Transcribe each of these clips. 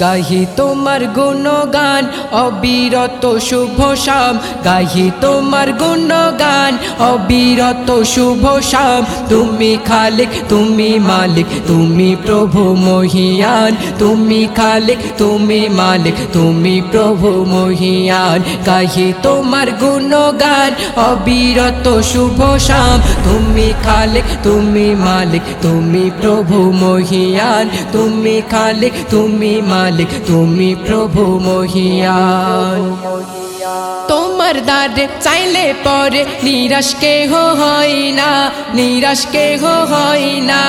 গাহি তোমার গুণগান, অবিরত শুভ শাম। গাহি তোমার গুণগান, অবিরত শুভ শাম। তুমি খালিক, তুমি মালিক, তুমি প্রভু মহিয়ান। তুমি খালিক, তুমি মালিক, তুমি প্রভু মহিয়ান। গাহি তোমার গুণগান, অবিরত শুভ শাম। তুমি খালিক, তুমি মালিক, তুমি প্রভু মহিয়ান। তুমি খালিক, তুমি মালিক তুমি প্রভু মহিয়ান তোমার দ্বারে চাইলে পরে নিরাশ কেহ হয় না, নিরাশ কেহ হয় না।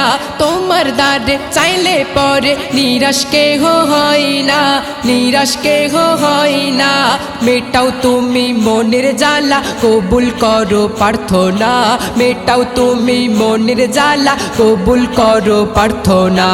তোমার দ্বারে চাইলে পরে নিরাশ কেহ হয় না, নিরাশ কেহ হয় না। মেটাও তুমি মনের জ্বালা, কবুল করো প্রার্থনা। মেটাও তুমি মনের জ্বালা, কবুল করো প্রার্থনা।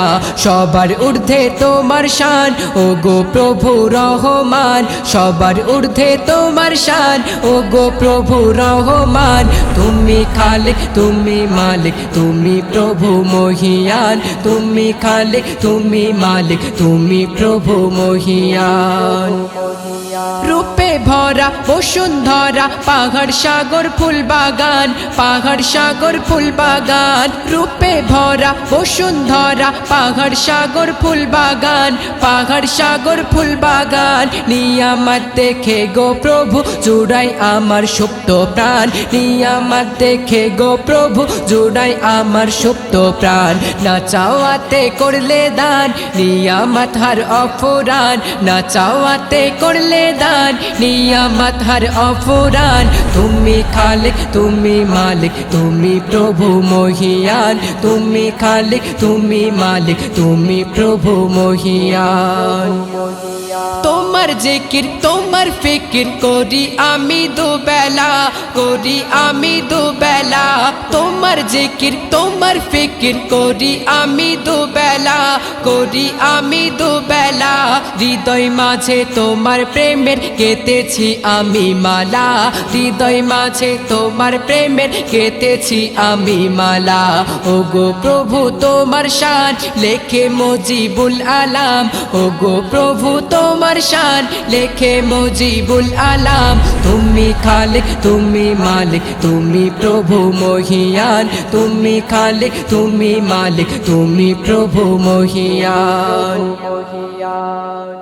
সবার ঊর্ধ্বে তোমার শান ও গো প্রভু রহমান। সবার ঊর্ধ্বে তোমার শান ও গো প্রভু রহমান, তুমি খালিক, তুমি মালিক, তুমি প্রভু মহিয়ান। তুমি খালিক, তুমি মালিক, তুমি প্রভু মহিয়ান। রূপে ভরা বসুন্ধরা পাহাড় সাগর ফুল বাগান, পাহাড় সাগর ফুল বাগান। রূপে ভরা বসুন্ধরা পাহাড় সাগর ফুল বাগান, পাহাড় সাগর ফুল বাগান। নিয়ামত দেখে গো প্রভু, জুড়াই আমার সুপ্ত প্রাণ। নিয়ামত দেখে গো প্রভু, জুড়াই আমার সুপ্ত প্রাণ। না চাওয়াতে করলে দান, নিয়ামত হার অফুরান না চাওয়াতে করলে দান, নিয়ামত হার অফুরান তুমি খালিক, তুমি মালিক, তুমি প্রভু মহিয়ান। তুমি খালিক, তুমি মালিক, তুমি প্রভু মহিয়ান। তোমার জিকির, তোমার ফিকির করি আমি দুবেলা, করি আমি দুবেলা। তোমার জিকির, তোমার ফিকির করি আমি দুবেলা। করি আমি দুবেলা, হৃদয় মাঝে তোমার প্রেমের কেতেছি আমি মালা। হৃদয় মাঝে তোমার প্রেমের কেতেছি আমি মালা। ও গো প্রভু, তোমার শান লেখে মজিবুল আলাম। ও গো প্রভু, তোমার শান লেখে মজিবুল আলাম। তুমি খালিক, তুমি মালিক, তুমি প্রভু মহিয়ান। তুমি খালিক, তুমি মালিক, তুমি প্রভু মহিয়ান